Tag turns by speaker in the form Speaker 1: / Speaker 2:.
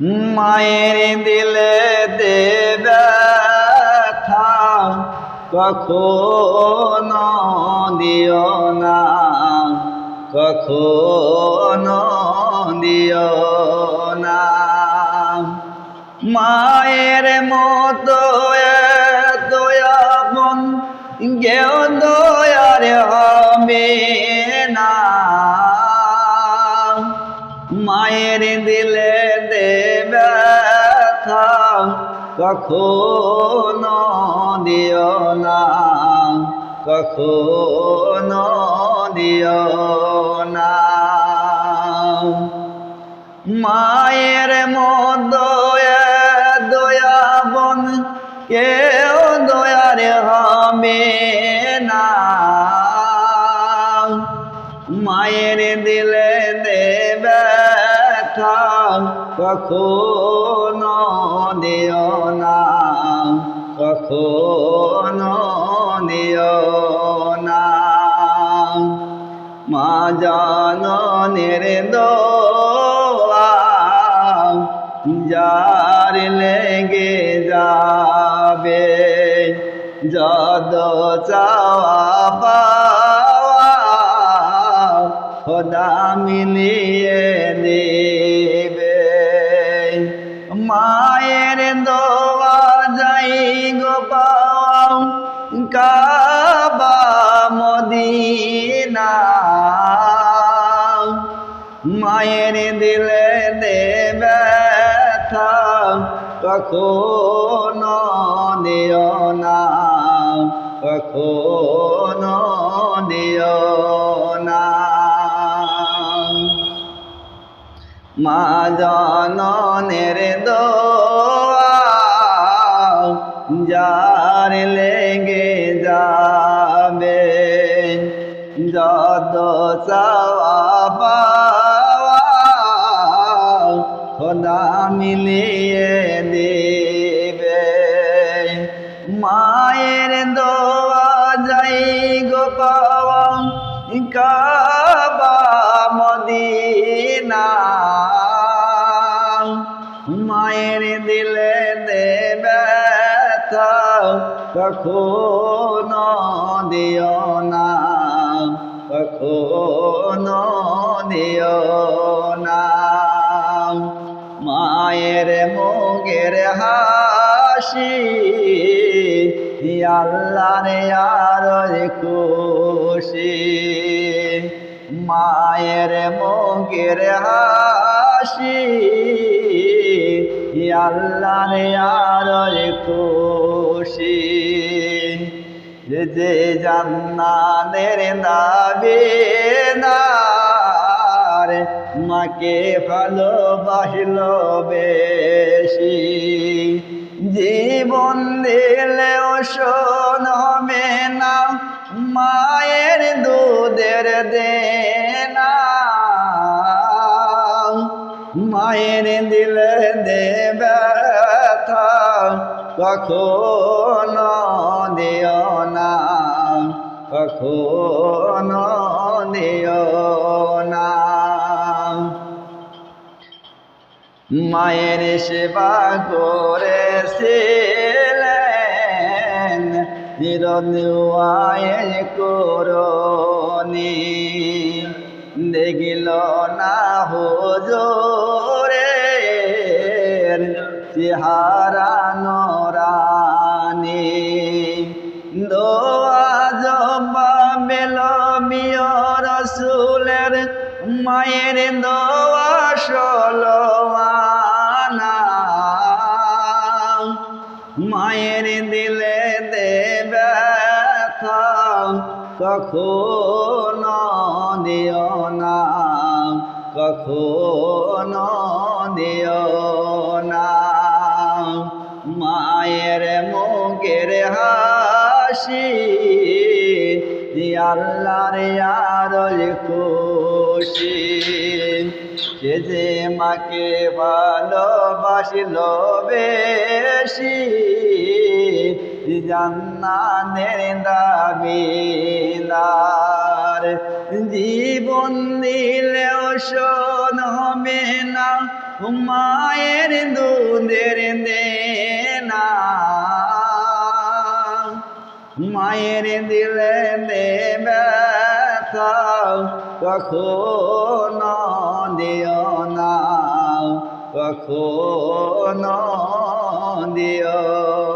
Speaker 1: মায়ের দিলে দেবে কখনো দিও না কখনো দিও না। মায়ের মতো দয়াবন গেও দিলে দেবে কখনো দিও না, কখনো দিও না। মায়ের মতো দয়াবন কেউ দয়ার হবে না। মায়ের দিলে কখনো দিও না, কখনো দিও না। মা জাননের দোয়া যার লেগে যাবে যদ চাওয়া খোদা মিলিয়ে দেবে। মায়ের দোয়া যাই গো পাও। Kaaba Medina. মায়ের দিলে দেবে কখনো দিও না কখনো মা জননের দোয়া, যার লেগে যাবে যত চাওয়া খোদা মিলিয়ে দেবে। মায়ের দোয়া যাই গো পাওয়া কাবা মদিনা মায়ের দিলে দেবে কখনো দিও না, কখনো দিও না। মায়ের মুগের হাসি, আল্লাহর আর খুশি। মায়ের মুগের হাসি আল্লাহর আর খুশি। যে জান্নানের দাবি নার, মাকে ভালোবাসল বেশি। জীবন দিলেও শোন হবে না, মায়ের দুধের দেনা মায়ের দিলে দেবে কখনো দিও না কখনো দিও না। মায়ের সেবা করেছিলেন নিরনুয়ায় করনি দেখিল না হোজরে, চেহারা নরানি। দোয়া জবা বেল মিয় রসুলের মায়ের দোয়া সলোয়ানা। মায়ের দিলে দেবে কখনো দিও না, কখনো দিও না। মায়ের মুখের হাসি আল্লাহর আর খুশি। সে যে মাকে ভালোবাসিল বেশি, জান্নাতের দাবিদার আর জীবন দিলেও শোনবে না। মায়ের দুধের দেনা। মায়ের দিলে দেবে কখনো দিও না, কখনো দিও।